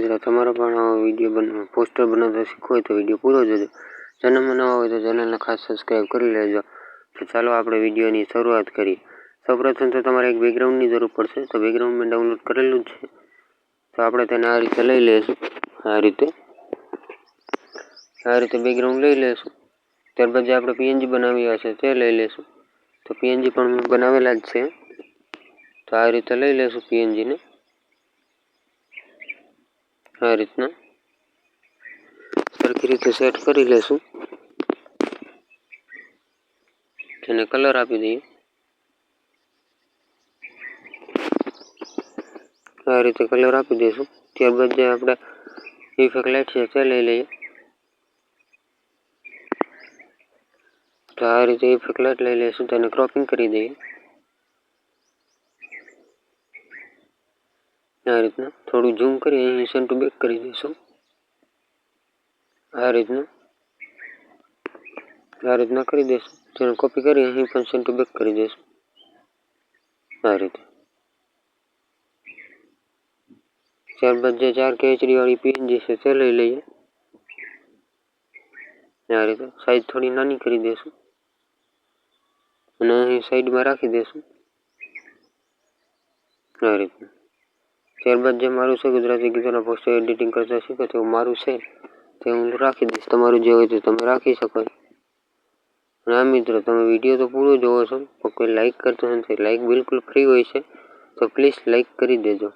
તમારો પણ વીડિયો બન પોસ્ટર બનાવતા શીખવો હોય તો વીડિયો પૂરો જોજો. ચેનલમાં નવા હોય તો ચેનલને ખાસ સબસ્ક્રાઈબ કરી લેજો. તો ચાલો આપણે વિડીયોની શરૂઆત કરીએ. સૌપ્રથમ તો તમારે એક બેકગ્રાઉન્ડની જરૂર પડશે. તો બેકગ્રાઉન્ડ મેં ડાઉનલોડ કરેલું જ છે. તો આપણે તેને આ રીતે લઈ લઈશું. આ રીતે. આ રીતે બેકગ્રાઉન્ડ લઈ લઈશું. ત્યારબાદ જે આપણે પીએનજી બનાવ્યા છે તે લઈ લઈશું. તો પીએનજી પણ બનાવેલા જ છે. તો આ રીતે લઈ લઈશું પીએનજીને આ રીતના સરખી રીતે સેટ કરી લેશું. તેને કલર આપી દઈએ. આ રીતે કલર આપી દઈશું. ત્યારબાદ જે આપણે ઇફેક્ટ લાઇટ છે તે લઈ લઈએ. તો આ રીતે ઇફેક્ટ લાઇટ લઈ લઈશું. તેને ક્રોપિંગ કરી દઈએ. આ રીતના થોડું ઝૂમ કરી અહીં સેન્ટર બેક કરી દઈશું. આ રીતના. આ રીતના કરી દઈશું. તેને કોપી કરી અહીં પણ સેન્ટર બેક કરી દઈશું. આ રીતે. ત્યારબાદ જે ચાર કે એચડી વાળી પીએનજી છે, તે લઈ લઈએ. આ રીતે. સાઈઝ થોડી નાની કરી દઈશું. અને અહીં સાઈડમાં રાખી દઈશું. આ રીતના. ત્યારબાદ જે મારું છે ગુજરાતી ગીતોના પોસ્ટર એડિટિંગ કરતા શીખો તો મારું છે તે હું રાખી દઈશ. તમારું જે હોય તો તમે રાખી શકો ના મિત્રો, તમે વીડિયો તો પૂરો જોવો છો, પણ કોઈ લાઇક કરતો નથી. લાઇક બિલકુલ ફ્રી હોય છે, તો પ્લીઝ લાઇક કરી દેજો.